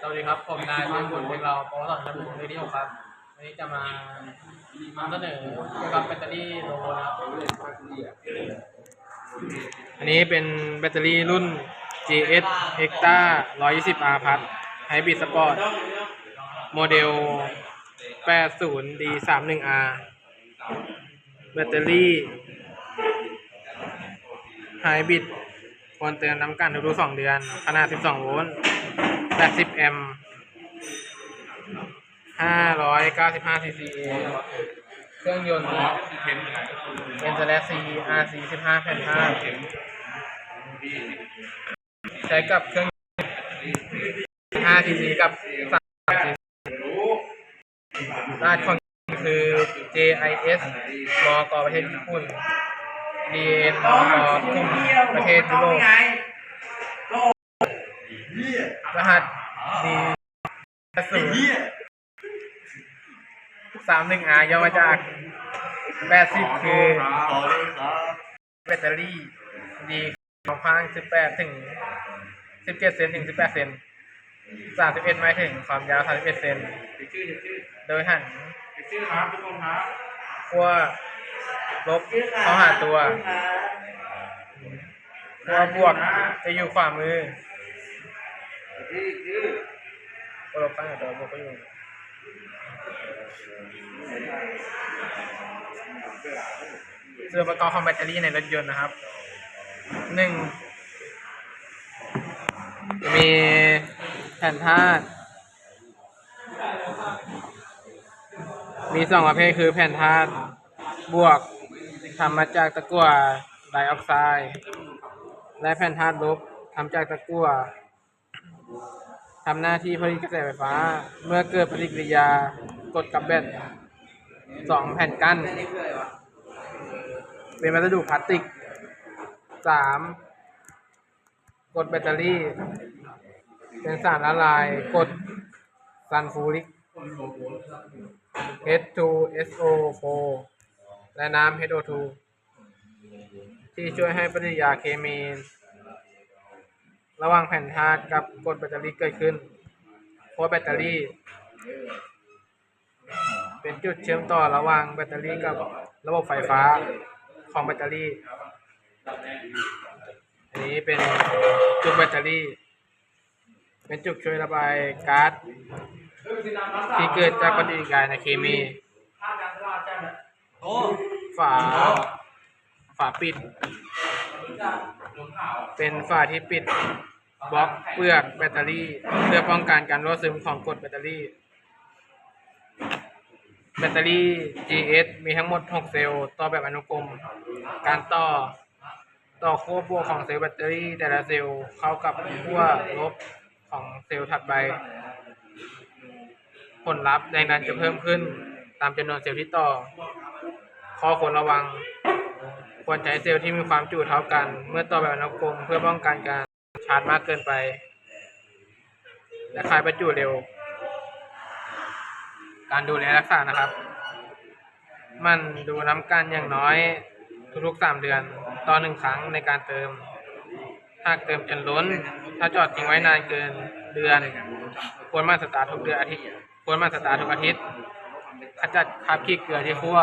สวัสดีครับ ผมนายเพื่อนบุญเพลงเราปวสระบุรีที่หกครับวันนี้จะมานำเสนอเกี่ยวกับแบตเตอรี่โลนะครับอันนี้เป็นแบตเตอรี่รุ่น GS Extra 120 R Plus Hybrid Sport โมเดล 80D 31R แบตเตอรี่ Hybrid ควรเติมน้ำกันทุกๆ2เดือน ขนาด 12 โวลต์ แปดสิบแอมห้าร้อยเก้าสิบห้าซีซีเครื่องยนต์เป็นสแลซีอาร์ซีสิบห้าแผ่นห้าใช้กับเครื่องห้าซีซีกับสามซีราชของคือ JIS มอกประเทศญี่ปุ่น DN มอกลุ่มประเทศยุโรป รหัสดีศูนย์สามหนึ่งอาย่อมาจากแปดสิบคือแบตเตอรี่ดีของพางสิบแปดถึงสิบเจ็ดเซนถึงสิบแปดเซนสามสิบเอ็ดหมายถึงความยาวสามสิบเอ็ดเซนโดยหันขั้วลบเข้าหาตัวขั้วบวกจะอยู่ขวามือ ก็เราตั้งแต่ตัวก็อยู่ส่วนประกอบของแบตเตอรี่ในรถยนต์นะครับหนึ่งมีแผ่นธาตุมีสองประเภทคือแผ่นธาตุบวกทำมาจากตะกั่วไดออกไซด์ และแผ่นธาตุลบทำจากตะกั่ว ทำหน้าที่ผลิตกระแสไฟฟ้า เมื่อเกิดปฏิกิริยากดกับแบตสองแผ่นกั้น เป็นวัสดุพลาสติกสามกดแบตเตอรี่ เป็นสารละลายกดซันฟูริก H2SO4 และน้ำ HO2 ที่ช่วยให้ปฏิกิริยาเคมี ระหว่างแผ่นธาตุกับกดแบตเตอรี่เกิดขึ้นเพราะแบตเตอรี่ เป็นจุดเชื่อมต่อระหว่างแบตเตอรี่กับระบบไฟฟ้าของแบตเตอรี่ อันนี้เป็นจุดแบตเตอรี่ เป็นจุดช่วยระบายก๊าซที่เกิดจากปฏิกิริยาในเคมี ฝา ฝาปิด เป็นฝาที่ปิดบล็อกเปลือกแบตเตอรี่ เพื่อป้องกันการรั่วซึมของกรดแบตเตอรี่ แบตเตอรี่ GS มีทั้งหมด 6 เซลล์ต่อแบบอนุกรม การต่อ ต่อขั้วบวกของเซลล์แบตเตอรี่ แต่ละเซลล์เข้ากับขั้วลบของเซลล์ถัดไป ผลลัพธ์แรงดันจะเพิ่มขึ้นตามจำนวนเซลล์ที่ต่อ ข้อควรระวัง ควรใช้เซลล์ที่มีความจุเท่ากัน เมื่อต่อแบบอนุกรมเพื่อป้องกันการชาร์จมากเกินไป และคลายประจุเร็ว การดูแลรักษานะครับ มันดูน้ำกันอย่างน้อยทุกๆสามเดือนต่อหนึ่งครั้งในการเติม หากเติมจนล้น ถ้าจอดทิ้งไว้นานเกินเดือน ควรมาสตาร์ททุกเดือนอาทิตย์ ควรมาสตาร์ททุกอาทิตย์ขจัดคราบขี้เกลือที่ขั้ว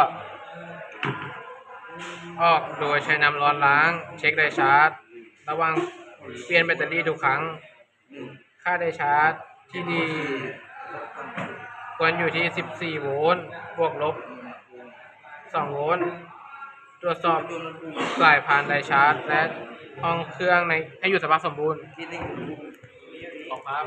ออกโดยใช้น้ำร้อนล้าง เช็คไดชาร์จ ระวังเปลี่ยนแบตเตอรี่ทุกครั้ง ค่าไดชาร์จที่ดี ควรอยู่ที่ 14 โวลต์บวกลบ 2 โวลต์ตรวจสอบสายพานไดชาร์จ และห้องเครื่องในให้อยู่สภาพสมบูรณ์ ขอบครับ